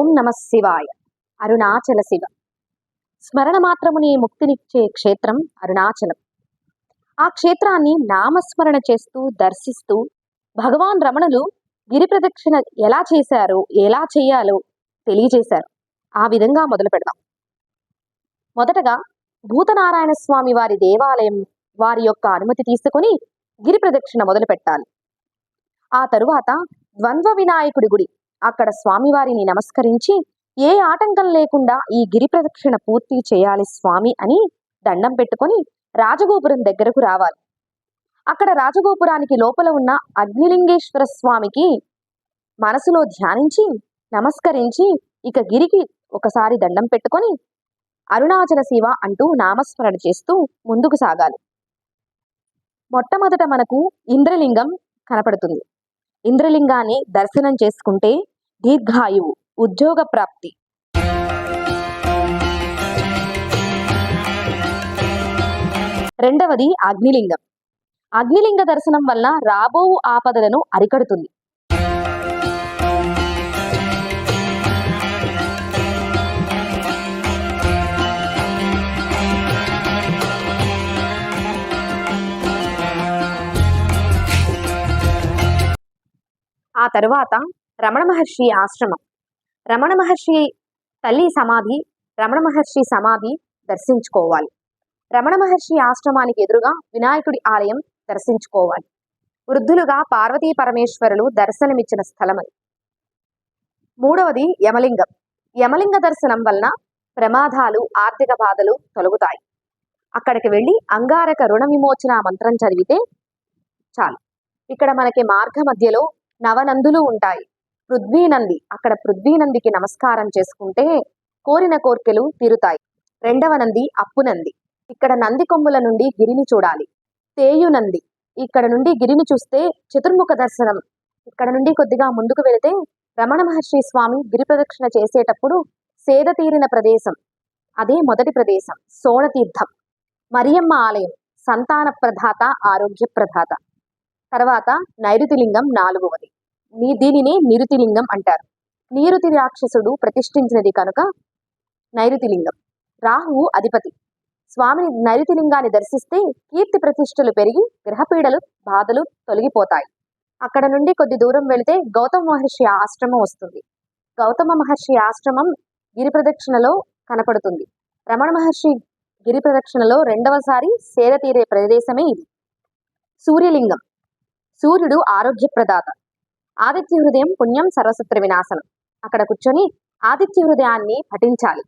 ఓం నమ శివాయ. అరుణాచల శివ. స్మరణ మాత్రముని ముక్తినిచ్చే క్షేత్రం అరుణాచలం. ఆ క్షేత్రాన్ని నామస్మరణ చేస్తూ దర్శిస్తూ భగవాన్ రమణులు గిరి ప్రదక్షిణ ఎలా చేశారో ఎలా చేయాలో తెలియజేశారు. ఆ విధంగా మొదలు పెడదాం. మొదటగా భూతనారాయణ స్వామి వారి దేవాలయం వారి యొక్క అనుమతి తీసుకొని గిరి ప్రదక్షిణ మొదలు పెట్టాలి ఆ తరువాత ద్వంద్వ వినాయకుడి గుడి అక్కడ స్వామివారిని నమస్కరించి ఏ ఆటంకం లేకుండా ఈ గిరి ప్రదక్షిణ పూర్తి చేయాలి స్వామి అని దండం పెట్టుకొని రాజగోపురం దగ్గరకు రావాలి. అక్కడ రాజగోపురానికి లోపల ఉన్న అగ్నిలింగేశ్వర స్వామికి మనసులో ధ్యానించి నమస్కరించి ఇక గిరికి ఒకసారి దండం పెట్టుకొని అరుణాచల శివ అంటూ నామస్మరణ చేస్తూ ముందుకు సాగాలి. మొట్టమొదట మనకు ఇంద్రలింగం కనపడుతుంది. ఇంద్రలింగాన్ని దర్శనం చేసుకుంటే దీర్ఘాయువు ఉద్యోగ ప్రాప్తి. రెండవది అగ్నిలింగం. అగ్నిలింగ దర్శనం వల్ల రాబో ఆపదలను అరికడుతుంది. ఆ తరువాత రమణ మహర్షి ఆశ్రమం. రమణ మహర్షి తల్లి సమాధి రమణ మహర్షి సమాధి దర్శించుకోవాలి. రమణ మహర్షి ఆశ్రమానికి ఎదురుగా వినాయకుడి ఆలయం దర్శించుకోవాలి. వృద్ధులుగా పార్వతీ పరమేశ్వరులు దర్శనమిచ్చిన స్థలం అది. మూడవది యమలింగం. యమలింగ దర్శనం వలన ప్రమాదాలు ఆర్థిక బాధలు తొలగుతాయి. అక్కడికి వెళ్ళి అంగారక రుణ విమోచన మంత్రం చదివితే చాలు. ఇక్కడ మనకి మార్గ మధ్యలో నవనందులు ఉంటాయి. పృథ్వీనంది అక్కడ పృథ్వీనందికి నమస్కారం చేసుకుంటే కోరిన కోర్కెలు తీరుతాయి. రెండవ నంది అప్పునంది. ఇక్కడ నంది కొమ్ముల నుండి గిరిని చూడాలి. తేయునంది ఇక్కడ నుండి గిరిని చూస్తే చతుర్ముఖ దర్శనం. ఇక్కడ నుండి కొద్దిగా ముందుకు వెళితే రమణ మహర్షి స్వామి గిరి ప్రదక్షిణ చేసేటప్పుడు సేద తీరిన ప్రదేశం. అదే మొదటి ప్రదేశం సోణతీర్థం మరియమ్మ ఆలయం సంతాన ప్రధాత ఆరోగ్య ప్రధాత. తర్వాత నైరుతిలింగం నాలుగవది. దీనిని నిరుతిలింగం అంటారు. నీరుతి రాక్షసుడు ప్రతిష్ఠించినది కనుక నైరుతిలింగం. రాహువు అధిపతి. స్వామిని నైరుతిలింగాన్ని దర్శిస్తే కీర్తి ప్రతిష్టలు పెరిగి గ్రహపీడలు బాధలు తొలగిపోతాయి. అక్కడ నుండి కొద్ది దూరం వెళితే గౌతమ మహర్షి ఆశ్రమం వస్తుంది. గౌతమ మహర్షి ఆశ్రమం గిరి ప్రదక్షిణలో కనపడుతుంది. రమణ మహర్షి గిరి ప్రదక్షిణలో రెండవసారి సేద తీరే ప్రదేశమే ఇది. సూర్యలింగం. సూర్యుడు ఆరోగ్య ప్రదాత. ఆదిత్య హృదయం పుణ్యం సర్వసత్ర వినాశనం. అక్కడ కూర్చొని ఆదిత్య హృదయాన్ని పఠించాలి.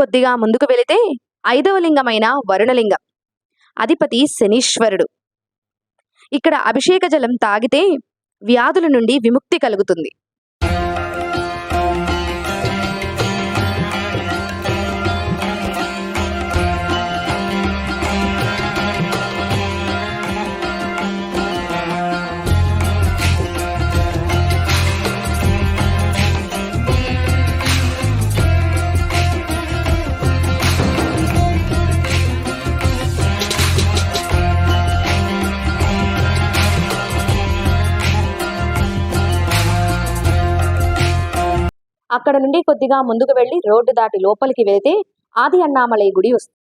కొద్దిగా ముందుకు వెళితే ఐదవ లింగమైన వరుణలింగం. అధిపతి శనీశ్వరుడు. ఇక్కడ అభిషేక జలం తాగితే వ్యాధుల నుండి విముక్తి కలుగుతుంది. అక్కడ నుండి కొద్దిగా ముందుకు వెళ్ళి రోడ్డు దాటి లోపలికి వెళితే ఆది అన్నామలై గుడి వస్తుంది.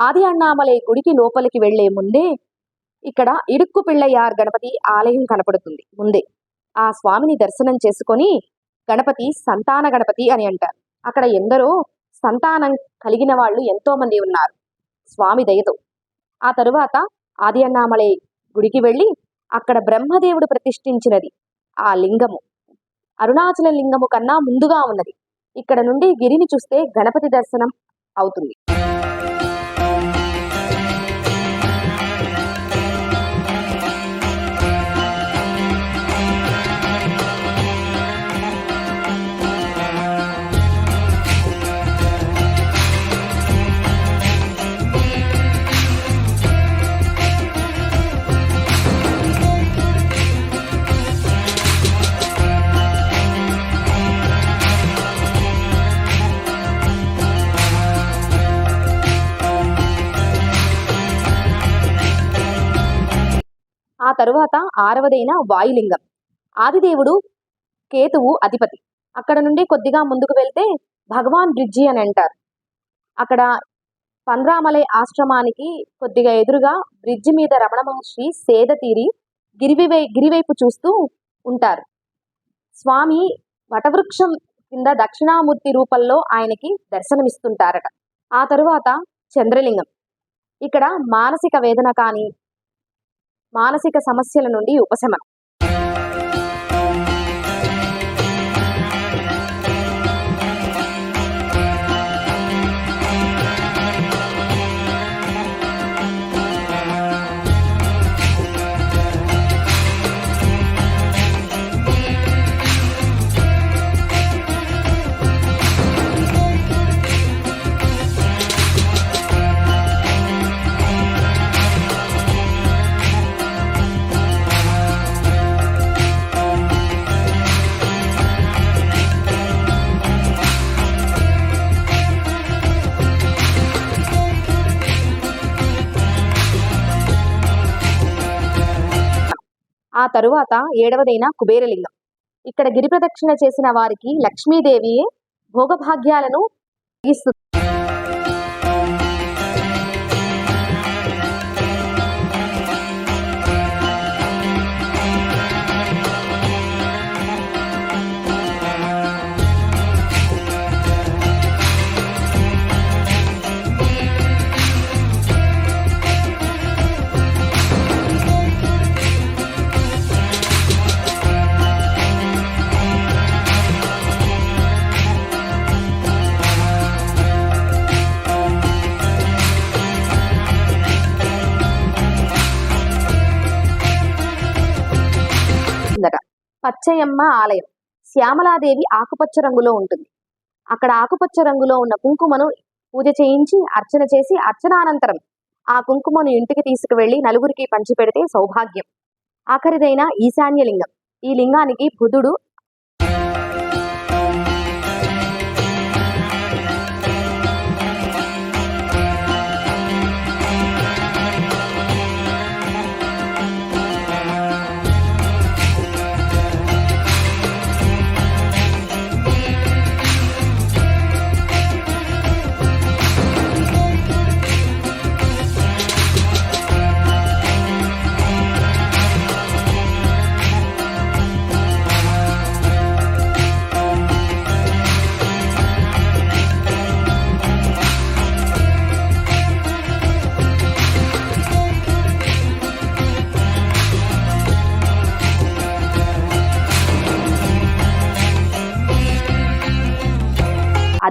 ఆది అన్నామలై గుడికి లోపలికి వెళ్ళే ముందే ఇక్కడ ఇరుక్కు పిళ్ళయ్యార్ గణపతి ఆలయం కనపడుతుంది. ముందే ఆ స్వామిని దర్శనం చేసుకొని గణపతి సంతాన గణపతి అని అంటారు. అక్కడ ఎందరో సంతానం కలిగిన వాళ్ళు ఎంతో మంది ఉన్నారు. స్వామి దయతో ఆ తరువాత ఆది అన్నామలై గుడికి వెళ్ళి అక్కడ బ్రహ్మదేవుడు ప్రతిష్ఠించినది. ఆ లింగము అరుణాచల లింగము కన్నా ముందుగా ఉన్నది. ఇక్కడ నుండి గిరిని చూస్తే గణపతి దర్శనం అవుతుంది. తరువాత ఆరవదైన వాయులింగం. ఆదిదేవుడు కేతువు అధిపతి. అక్కడ నుండి కొద్దిగా ముందుకు వెళ్తే భగవాన్ బ్రిడ్జి అని అంటారు. అక్కడ పంద్రామలై ఆశ్రమానికి కొద్దిగా ఎదురుగా బ్రిడ్జి మీద రమణ మహర్షి సేద తీరి గిరివై గిరివైపు చూస్తూ ఉంటారు. స్వామి వటవృక్షం కింద దక్షిణామూర్తి రూపంలో ఆయనకి దర్శనమిస్తుంటారట. ఆ తరువాత చంద్రలింగం. ఇక్కడ మానసిక వేదన కానీ మానసిక సమస్యల నుండి ఉపశమనం. ఆ తరువాత ఏడవదైన కుబేరలింగం. ఇక్కడ గిరి ప్రదక్షిణ చేసిన వారికి లక్ష్మీదేవియే భోగభాగ్యాలను ఇస్తుంది పచ్చయమ్మ ఆలయం. శ్యామలాదేవి ఆకుపచ్చ రంగులో ఉంటుంది. అక్కడ ఆకుపచ్చ రంగులో ఉన్న కుంకుమను పూజ చేయించి అర్చన చేసి అర్చనానంతరం ఆ కుంకుమను ఇంటికి తీసుకువెళ్ళి నలుగురికి పంచిపెడితే సౌభాగ్యం. ఆఖరిదైన ఈశాన్య లింగం ఈ లింగానికి బుధుడు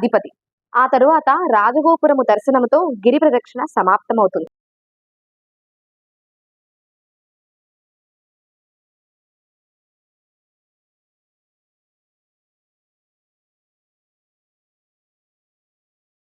అధిపతి ఆ తరువాత రాజగోపురము దర్శనముతో గిరి ప్రదక్షిణ సమాప్తమవుతుంది.